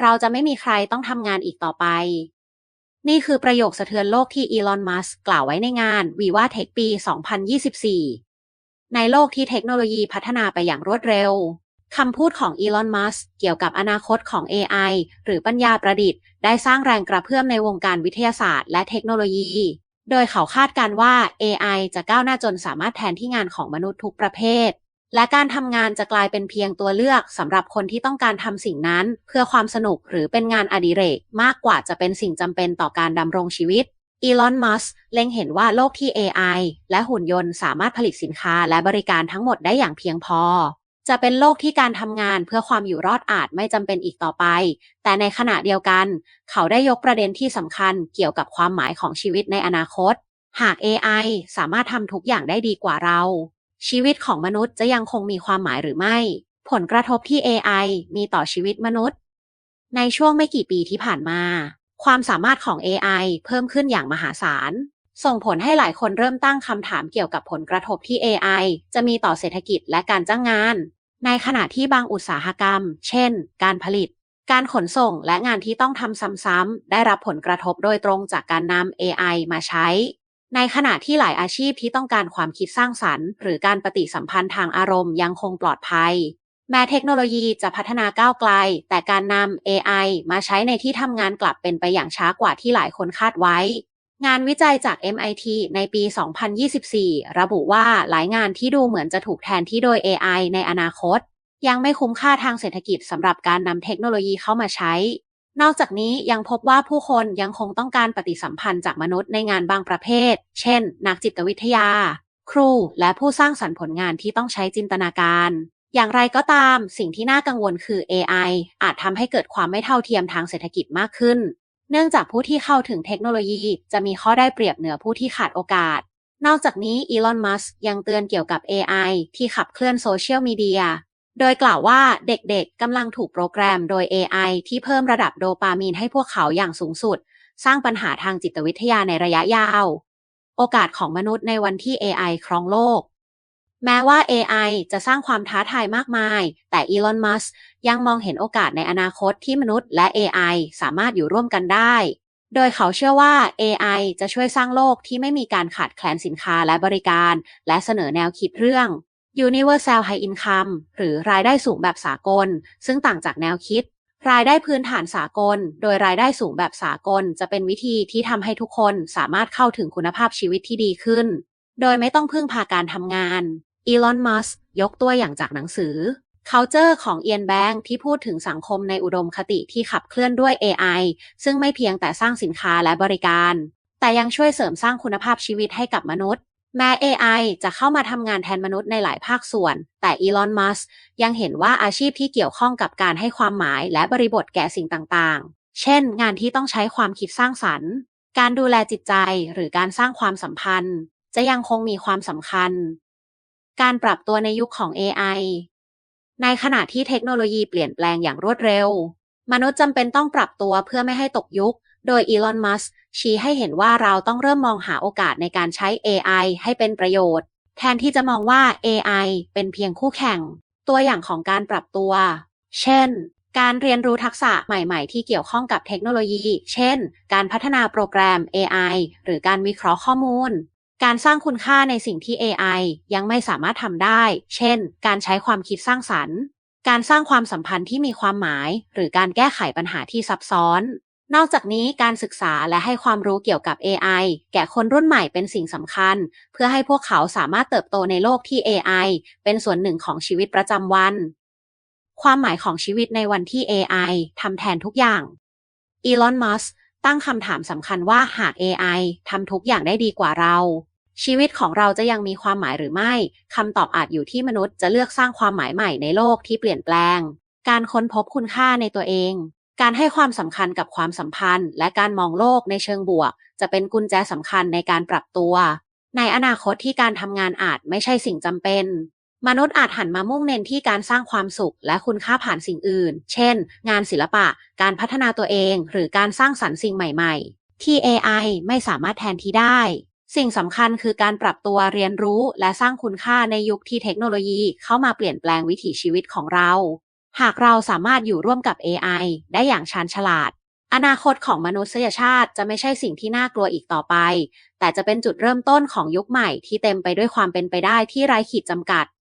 เราจะไม่มีใครต้องทำงานอีกต่อไป นี่คือประโยคสะเทือนโลกที่อีลอน มัสก์กล่าวไว้ในงาน Viva Tech ปี 2024 ในโลกที่เทคโนโลยีพัฒนาไปอย่างรวดเร็วคำพูดของอีลอน มัสก์เกี่ยวกับอนาคตของ AI หรือปัญญาประดิษฐ์ ได้สร้างแรงกระเพื่อมในวงการวิทยาศาสตร์และเทคโนโลยี โดยเขาคาดการณ์ว่า AI จะก้าวหน้าจนสามารถแทนที่งานของมนุษย์ทุกประเภท และการทำงานจะกลายเป็นเพียงตัวเลือกสำหรับคนที่ต้องการทำสิ่งนั้น เพื่อความสนุกหรือเป็นงานอดิเรก มากกว่าจะเป็นสิ่งจำเป็นต่อการดำรงชีวิตอีลอน มัสก์เล็งเห็นว่าโลกที่ AI และหุ่นยนต์สามารถผลิตสินค้าและบริการทั้งหมดได้อย่างเพียงพอ จะเป็นโลกที่การทำงานเพื่อความอยู่รอดอาจไม่จำเป็นอีกต่อไป แต่ในขณะเดียวกัน เขาได้ยกประเด็นที่สำคัญเกี่ยวกับความหมายของชีวิตในอนาคต หาก AI สามารถทำทุกอย่างได้ดีกว่าเรา ชีวิตของมนุษย์จะยังคงมีความหมายหรือไม่ ผลกระทบที่ AI มีต่อชีวิตมนุษย์ ในช่วงไม่กี่ปีที่ผ่านมา ความสามารถของ AI เพิ่มขึ้นอย่างมหาศาล ส่งผลให้หลายคนเริ่มตั้งคำถามเกี่ยวกับผลกระทบที่ AI จะมีต่อเศรษฐกิจและการจ้างงาน ในขณะที่บางอุตสาหกรรม เช่น การผลิต การขนส่งและงานที่ต้องทำซ้ำๆได้รับผลกระทบโดยตรงจากการนำ AI มาใช้ ในขณะที่หลายอาชีพที่ต้องการความคิดสร้างสรรค์ หรือการปฏิสัมพันธ์ทางอารมณ์ยังคงปลอดภัย แม้เทคโนโลยีจะพัฒนาก้าวไกล แต่การนำ AI มาใช้ในที่ทำงานกลับเป็นไปอย่างช้ากว่าที่หลายคนคาดไว้ งานวิจัยจาก MIT ในปี 2024 ระบุว่าหลายงานที่ดูเหมือนจะถูกแทนที่โดย AI ในอนาคต ยังไม่คุ้มค่าทางเศรษฐกิจสำหรับการนำเทคโนโลยีเข้ามาใช้ นอกจากนี้ยังพบว่าผู้คนยังคงต้องการปฏิสัมพันธ์จากมนุษย์ในงานบางประเภท เช่น นักจิตวิทยา ครู และผู้สร้างสรรค์ผลงานที่ต้องใช้จินตนาการ อย่างไรก็ตาม สิ่งที่น่ากังวลคือ AI อาจทำให้เกิดความไม่เท่าเทียมทางเศรษฐกิจมากขึ้น เนื่องจากผู้ที่เข้าถึงเทคโนโลยี จะมีข้อได้เปรียบเหนือผู้ที่ขาดโอกาส นอกจากนี้อีลอน มัสยังเตือนเกี่ยวกับ AI ที่ขับเคลื่อนโซเชียลมีเดีย โดยกล่าวว่าเด็กๆกำลังถูกโปรแกรมโดย AI ที่เพิ่มระดับโดปามีนให้พวกเขาอย่างสูงสุด สร้างปัญหาทางจิตวิทยาในระยะยาว โอกาสของมนุษย์ในวันที่ AI ครองโลก แม้ว่า AI จะสร้างความท้าทายมากมาย แต่อีลอน มัสยังมองเห็นโอกาสในอนาคตที่มนุษย์และ AI สามารถอยู่ร่วมกันได้ โดยเขาเชื่อว่า AI จะช่วยสร้างโลกที่ไม่มีการขาดแคลนสินค้าและบริการ และเสนอแนวคิดเรื่อง Universal High Income หรือรายได้สูงแบบสากล ซึ่งต่างจากแนวคิด รายได้พื้นฐานสากล โดยรายได้สูงแบบสากล จะเป็นวิธีที่ทำให้ทุกคนสามารถเข้าถึงคุณภาพชีวิตที่ดีขึ้น โดยไม่ต้องพึ่งพาการทำงานอีลอนมัสยกตัวอย่างจากหนังสือ Culture ของเอียนแบงที่พูดถึงสังคมในอุดมคติที่ขับเคลื่อนด้วย AI ซึ่งไม่เพียงแต่สร้างสินค้าและบริการ แต่ยังช่วยเสริมสร้างคุณภาพชีวิตให้กับมนุษย์ แม้ AI จะเข้ามาทำงานแทนมนุษย์ในหลายภาคส่วน แต่อีลอน มัสยังเห็นว่าอาชีพที่เกี่ยวข้องกับการให้ความหมายและบริบทแก่สิ่งต่างๆ เช่น งานที่ต้องใช้ความคิดสร้างสรรค์ การดูแลจิตใจหรือการสร้างความสัมพันธ์ จะยังคงมีความสำคัญ การปรับตัวในยุคของ AI ในขณะที่เทคโนโลยีเปลี่ยนแปลงอย่างรวดเร็ว มนุษย์จำเป็นต้องปรับตัวเพื่อไม่ให้ตกยุค โดยอีลอนมัสก์ชี้ให้เห็นว่าเราต้องเริ่มมองหาโอกาสในการใช้ AI ให้เป็นประโยชน์ แทนที่จะมองว่า AI เป็นเพียงคู่แข่ง ตัวอย่างของการปรับตัว เช่น การเรียนรู้ทักษะใหม่ๆ ที่เกี่ยวข้องกับเทคโนโลยี เช่น การพัฒนาโปรแกรม AI หรือการวิเคราะห์ข้อมูล การสร้างคุณค่าในสิ่งที่ AI ยังไม่สามารถทำได้ เช่น การใช้ความคิดสร้างสรรค์ การสร้างความสัมพันธ์ที่มีความหมาย หรือการแก้ไขปัญหาที่ซับซ้อน นอกจากนี้การศึกษาและให้ความรู้เกี่ยวกับ AI แก่คนรุ่นใหม่เป็นสิ่งสำคัญ เพื่อให้พวกเขาสามารถเติบโตในโลกที่ AI เป็นส่วนหนึ่งของชีวิตประจำวัน ความหมายของชีวิตในวันที่ AI ทำแทนทุกอย่างอีลอน มัสตั้งคำถามสำคัญว่าหาก AI ทำทุกอย่างได้ดีกว่าเรา ชีวิตของเราจะยังมีความหมายหรือไม่คำตอบอาจอยู่ที่มนุษย์จะเลือกสร้างความหมายใหม่ในโลกที่เปลี่ยนแปลง การค้นพบคุณค่าในตัวเอง การให้ความสำคัญกับความสัมพันธ์ และการมองโลกในเชิงบวก จะเป็นกุญแจสำคัญในการปรับตัว ในอนาคตที่การทำงานอาจไม่ใช่สิ่งจำเป็น มนุษย์อาจหันมามุ่งเน้นที่การสร้างความสุข และคุณค่าผ่านสิ่งอื่น เช่น งานศิลปะ การพัฒนาตัวเอง หรือการสร้างสรรค์สิ่งใหม่ ๆ ที่ AI ไม่สามารถแทนที่ได้ สิ่งสำคัญคือการปรับตัวเรียนรู้ และสร้างคุณค่าในยุคที่เทคโนโลยีเข้ามาเปลี่ยนแปลงวิถีชีวิตของเรา หากเราสามารถอยู่ร่วมกับ AI ได้อย่างชาญฉลาด อนาคตของมนุษยชาติจะไม่ใช่สิ่งที่น่ากลัวอีกต่อไป แต่จะเป็นจุดเริ่มต้นของยุคใหม่ที่เต็มไปด้วยความเป็นไปได้ที่ไร้ขีดจำกัด